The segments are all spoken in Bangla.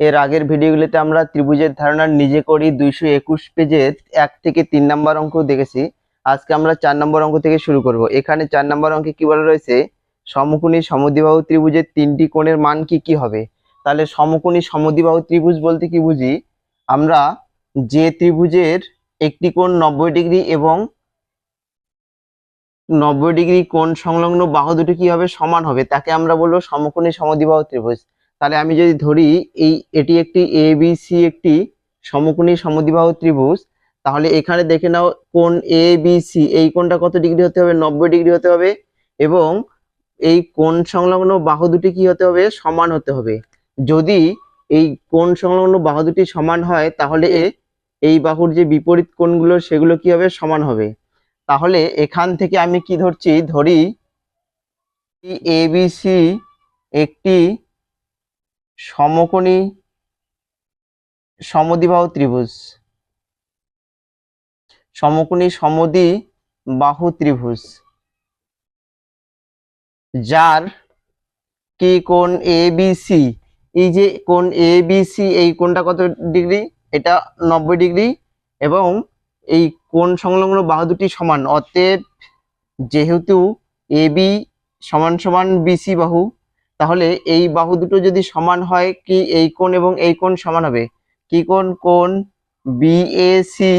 এর আগের ভিডিওগুলিতে আমরা ত্রিভুজের ধারণা নিজে করি দুইশো একুশ পেজের এক থেকে তিন নম্বর অঙ্ক দেখেছি। আজকে আমরা চার নম্বর অঙ্ক থেকে শুরু করব। এখানে চার নম্বর অঙ্কে কি বলা রয়েছে? সমকোণী সমদ্বিবাহু ত্রিভুজের তিনটি কোণের মান কি কি হবে? তাহলে সমকোণী সমদ্বিবাহু ত্রিভুজ বলতে কি বুঝি? আমরা যে ত্রিভুজের একটি কোণ নব্বই ডিগ্রি এবং নব্বই ডিগ্রি কোণ সংলগ্ন বাহু দুটো কি হবে? সমান হবে। তাকে আমরা বলব সমকোণী সমদ্বিবাহু ত্রিভুজ। তাহলে আমি যদি ধরি এই, এটি একটি এ বি সি একটি সমকোণী সমদ্বিবাহু ত্রিভুজ, তাহলে এখানে দেখে নাও কোন এ বি সি এই কোণটা কত ডিগ্রি হতে হবে? নব্বই ডিগ্রি হতে হবে এবং এই কোণ সংলগ্ন বাহু দুটি কি হতে হবে? সমান হতে হবে। যদি এই কোণ সংলগ্ন বাহু দুটি সমান হয়, তাহলে এই বাহুর যে বিপরীত কোণগুলো, সেগুলো কি হবে? সমান হবে। তাহলে এখান থেকে আমি কি ধরছি? ধরি এ বি সি একটি সমকোণী সমদ্বিবাহু ত্রিভুজ। সমকোণী সমদ্বি বাহু ত্রিভুজ। যার কি কোণ এ বি সি এই যে কোণ এ বি সি এই কোণটা কত ডিগ্রি? এটা নব্বই ডিগ্রি। এবং এই কোণ সংলগ্ন বাহু দুটি সমান। অতএব যেহেতু এ বি সমান সমান বিসি বাহু তাহলে এই বাহু দুটো যদি সমান হয়, কি এই কোণ এবং এই কোণ সমান হবে? কি কোণ? কোণ বিএসি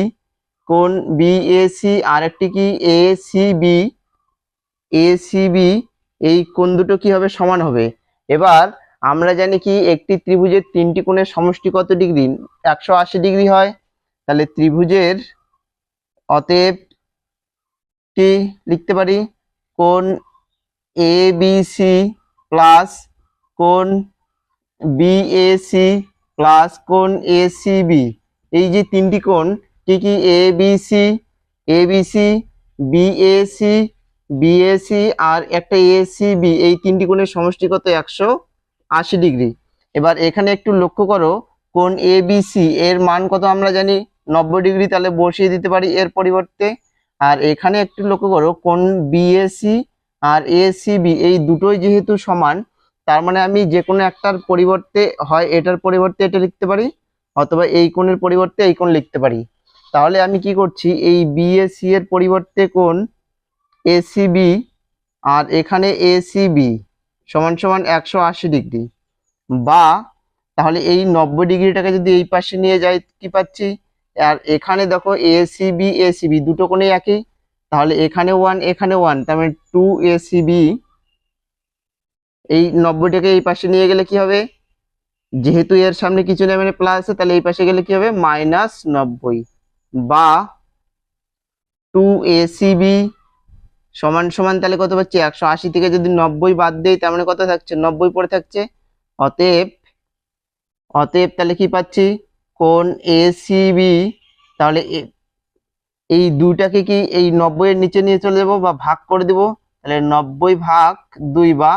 কোণ বিএসি আর একটি কি? A C B A C B এই কোণ দুটো কি হবে? সমান হবে। এবার আমরা জানি কি, একটি ত্রিভুজের তিনটি কোণের সমষ্টি কত ডিগ্রি? একশো আশি ডিগ্রি হয়। তাহলে ত্রিভুজের অতএব কি লিখতে পারি? কোণ এ বি সি প্লাস কোণ বিএসি প্লাস কোণ এসিবি এই যে তিনটি কোণ, কি কি? A B C A B C BAC BAC আর একটা এসিবি এই তিনটি কোণের সমষ্টি কত? একশো আশি ডিগ্রি। এবার এখানে একটু লক্ষ্য করো, কোণ এ বি সি এর মান কত আমরা জানি? নব্বই ডিগ্রি, তাহলে বসিয়ে দিতে পারি এর পরিবর্তে। আর এখানে একটু লক্ষ্য করো, কোণ বিএসি আর এসিবি এই দুটোই যেহেতু সমান, তার মানে আমি যে কোনো একটার পরিবর্তে হয় এটার পরিবর্তে এটা লিখতে পারি, অথবা এই কোণের পরিবর্তে এই কোণ লিখতে পারি। তাহলে আমি কি করছি, এই বিএসি এর পরিবর্তে কোণ এসিবি আর এখানে এসিবি সমান সমান একশো আশি ডিগ্রি। বা তাহলে এই নব্বই ডিগ্রিটাকে যদি এই পাশে নিয়ে যাই, কি পাচ্ছি? আর এখানে দেখো এসিবি এসিবি দুটো কোণে একই। তাহলে এখানে ওয়ান এখানে ওয়ান তার মানে টু এসিবি এই নব্বইটাকে এই পাশে নিয়ে গেলে কি হবে? যেহেতু এর সামনে কিছু নেই মানে প্লাস আছে, তাহলে এই পাশে গেলে কি হবে? মাইনাস নব্বই বা টু এসিবি সমান সমান তাহলে কত পাচ্ছি? একশো আশি থেকে যদি নব্বই বাদ দেই, তার মানে কত থাকছে? নব্বই পড়ে থাকছে। অতএব অতএব তাহলে কি পাচ্ছি? কোন এসিবি তাহলে এই দুইটাকে কি এই নব্বই এর নিচে নিয়ে চলে যাব বা ভাগ করে দেব? তাহলে নব্বই ভাগ দুই বা,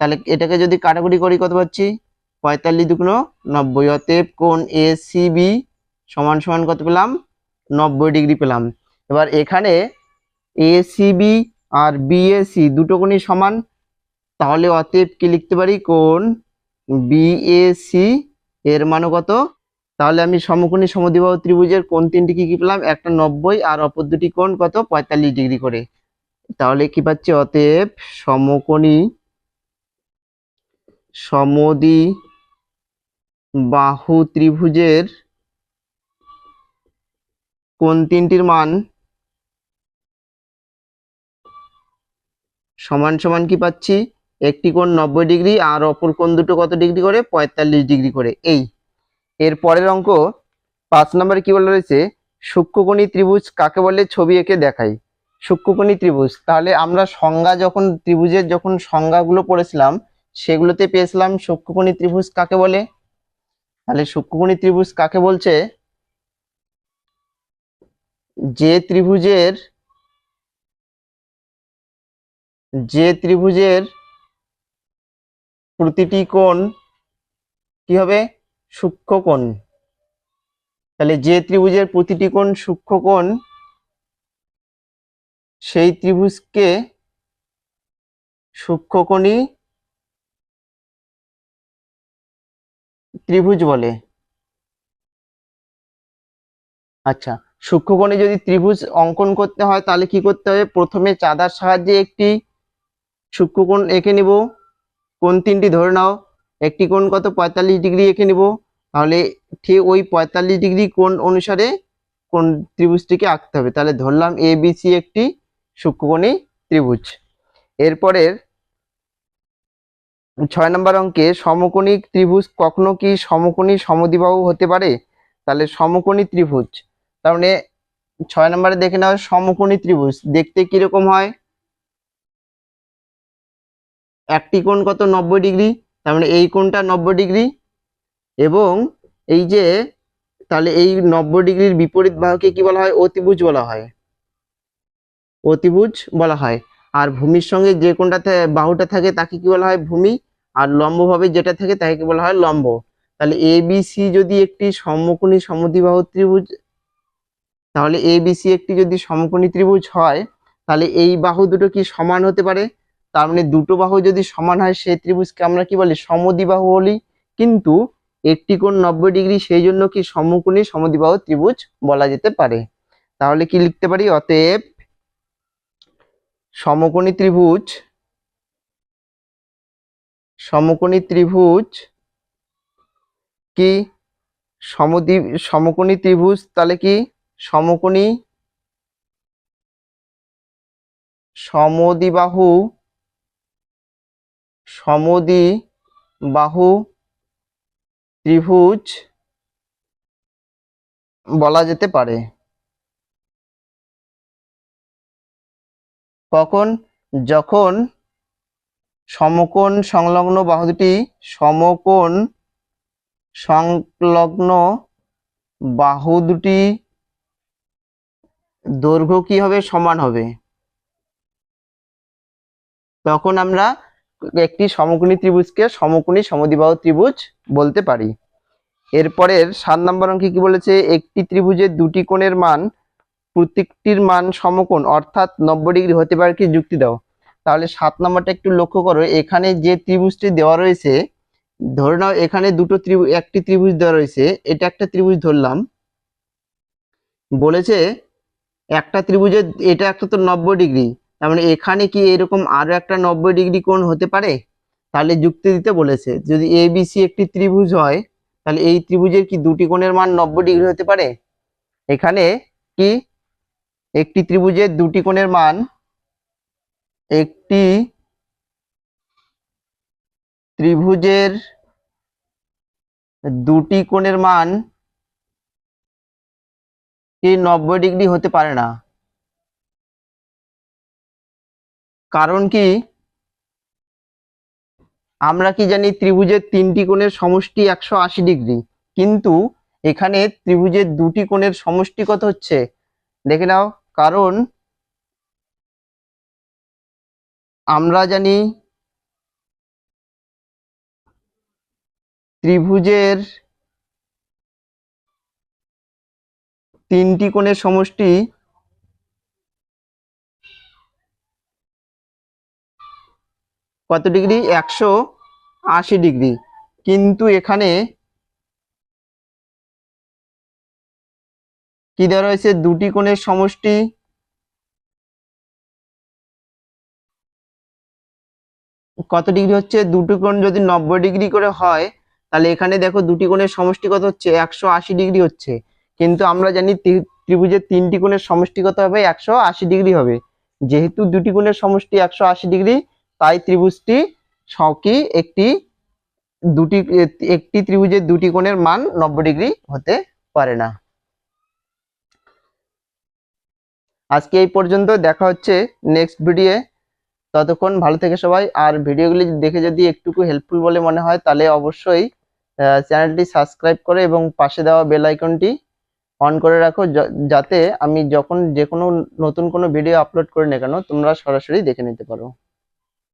তাহলে এটাকে যদি কাটাকুটি করি কত পাচ্ছি? পঁয়তাল্লিশ দুগুণ নব্বই। অতএব কোন এ এসিবি সমান সমান কত পেলাম? নব্বই ডিগ্রি পেলাম। এবার এখানে এ এসিবি আর বিএসি দুটো কোণই সমান, তাহলে অতএব কি লিখতে পারি? কোণ বিএসি এর মানও কত? তাহলে আমি সমকোণী সমদ্বিবাহু ত্রিভুজের কোন তিনটি কি কি পেলাম? একটা নব্বই আর অপর দুটি কোণ কত? পঁয়তাল্লিশ ডিগ্রি করে। তাহলে কি পাচ্ছি? অতএব সমকোণী সমদি বাহু ত্রিভুজের কোন তিনটির মান সমান সমান কি পাচ্ছি? একটি কোণ নব্বই ডিগ্রি আর অপর কোণ দুটো কত ডিগ্রি করে? পঁয়তাল্লিশ ডিগ্রি করে। এই এর পরের অঙ্ক পাঁচ নম্বরে কি বলা রয়েছে সূক্ষ্মকোণী ত্রিভুজ কাকে বলে? ছবি এঁকে দেখাই। সূক্ষ্মকোণী ত্রিভুজ। তাহলে আমরা সংজ্ঞা যখন, ত্রিভুজের যখন সংজ্ঞাগুলো পড়েছিলাম, সেগুলোতে পেয়েছিলাম সূক্ষ্মকোণী ত্রিভুজ কাকে বলে? তাহলে সূক্ষ্মকোণী ত্রিভুজ কাকে বলছে? যে ত্রিভুজের যে ত্রিভুজের প্রতিটি কোণ কি হবে? সূক্ষ্ম কোণ। তাহলে যে ত্রিভুজের প্রতিটি কোণ সূক্ষ্মকোণ সেই ত্রিভুজকে সূক্ষ্মকোণী ত্রিভুজ বলে। আচ্ছা সূক্ষ্মকোণে যদি ত্রিভুজ অঙ্কন করতে হয়, তাহলে কি করতে হবে? প্রথমে চাঁদার সাহায্যে একটি সূক্ষ্মকোণ এঁকে নিব। কোণ তিনটি ধরে নাও। একটি কোণ কত? পঁয়তাল্লিশ ডিগ্রি এঁকে নিব। তাহলে ঠিক ওই পঁয়তাল্লিশ ডিগ্রি কোণ অনুসারে কোন ত্রিভুজটিকে আঁকতে হবে। তাহলে ধরলাম এ বি সি একটি সূক্ষ্মকোণী ত্রিভুজ। এরপরের ছয় নম্বর অঙ্কে সমকোণী ত্রিভুজ কখনো কি সমকোণী সমদ্বিবাহু হতে পারে? তাহলে সমকোণী ত্রিভুজ। তার মানে ছয় নম্বরে দেখে নাও সমকোণী ত্রিভুজ। দেখতে কীরকম হয়? একটি কোণ কত? নব্বই ডিগ্রি। তার মানে এই কোণটা নব্বই ডিগ্রি এবং এই যে, তাহলে এই নব্বই ডিগ্রির বিপরীত বাহুকে কি বলা হয়? অতিভুজ বলা হয়। অতিভুজ বলা হয়। আর ভূমির সঙ্গে যে কোণটা বাহুটা থাকে তাকে কি বলা হয়? ভূমি। আর লম্বভাবে যেটা থাকে তাকে কি বলা হয়? লম্ব। তাহলে এ সি যদি একটি সমকোণী সমদ্বিবাহু ত্রিভুজ, তাহলে এ সি একটি যদি সমকোণী ত্রিভুজ হয়, তাহলে এই বাহু দুটো কি সমান হতে পারে? তার মানে দুটো বাহু যদি সমান হয়, সেই ত্রিভুজকে আমরা কি বলি? সমদ্বিবাহু বলি। কিন্তু একটি কোণ নব্বই ডিগ্রি, সেই জন্য কি সমকোণী সমদ্বিবাহু ত্রিভুজ বলা যেতে পারে। তাহলে কি লিখতে পারি? অতএব সমকোণী ত্রিভুজ সমকোণী ত্রিভুজ কি? সমদ্বি, সমকোণী ত্রিভুজ তাহলে কি? সমকোণী সমদ্বিবাহু সমদ্বিবাহু ত্রিভুজ বলা যেতে পারে। কখন? যখন সমকোণ সংলগ্ন বাহু দুটি সমকোণ সংলগ্ন বাহু দুটি দৈর্ঘ্য কি হবে সমান হবে? তখন আমরা একটি সমকোণী ত্রিভুজকে সমকোণী সমদ্বিবাহু ত্রিভুজ বলতে পারি। এরপরের সাত নম্বর অঙ্কে কি বলেছে? একটি ত্রিভুজের দুটি কোণের মান, প্রত্যেকটির মান সমকোণ, অর্থাৎ নব্বই ডিগ্রি হতে পারে কি যুক্তি দাও। তাহলে সাত নম্বরটা একটু লক্ষ্য করো, এখানে যে ত্রিভুজটি দেওয়া রয়েছে, ধরে নাও এখানে দুটো ত্রিভুজ একটি ত্রিভুজ দেওয়া রয়েছে, এটা একটা ত্রিভুজ ধরলাম। বলেছে একটা ত্রিভুজের, এটা একটা তো নব্বই ডিগ্রি তার মানে এখানে কি এরকম আরও একটা নব্বই ডিগ্রি কোণ হতে পারে? তাহলে যুক্তি দিতে বলেছে, যদি এ বি একটি ত্রিভুজ হয়, তাহলে এই ত্রিভুজের কি দুটি কোণের মান নব্বই ডিগ্রি হতে পারে? এখানে কি? একটি ত্রিভুজের দুটি কোণের মান, একটি ত্রিভুজের দুটি কোণের মান কি নব্বই ডিগ্রি হতে পারে না? কারণ কি? আমরা কি জানি ত্রিভুজের তিনটি কোণের সমষ্টি একশো আশি ডিগ্রি, কিন্তু এখানে ত্রিভুজের দুটি কোণের সমষ্টি কত হচ্ছে? দেখে নাও, কারণ আমরা জানি ত্রিভুজের তিনটি কোণের সমষ্টি কত ডিগ্রি? একশো আশি ডিগ্রি। কিন্তু এখানে কি দেওয়া রয়েছে? দুটি কোণের সমষ্টি কত ডিগ্রি হচ্ছে? দুটি কোণ যদি নব্বই ডিগ্রি করে হয়, তাহলে এখানে দেখো দুটি কোণের সমষ্টি কত হচ্ছে? একশো আশি ডিগ্রি হচ্ছে। কিন্তু আমরা জানি ত্রি- ত্রিভুজের তিনটি কোণের সমষ্টি কত হবে? একশো আশি ডিগ্রি হবে। যেহেতু দুটি কোণের সমষ্টি একশো আশি ডিগ্রি তাই ত্রিভুজটি সকি একটি, দুটি, একটি ত্রিভুজের দুটি কোণের মান নব্বই ডিগ্রি হতে পারে না। আজকে এই পর্যন্ত দেখা হচ্ছে নেক্সট ভিডিও ততক্ষণ ভালো থেকে সবাই, আর ভিডিওগুলি দেখে যদি একটুকু হেল্পফুল বলে মনে হয়, তাহলে অবশ্যই চ্যানেলটি সাবস্ক্রাইব করে এবং পাশে দেওয়া বেল আইকনটি অন করে রাখো যাতে আমি যখন যে কোনো নতুন কোনো ভিডিও আপলোড করি না কেন, তোমরা সরাসরি দেখে নিতে পারো।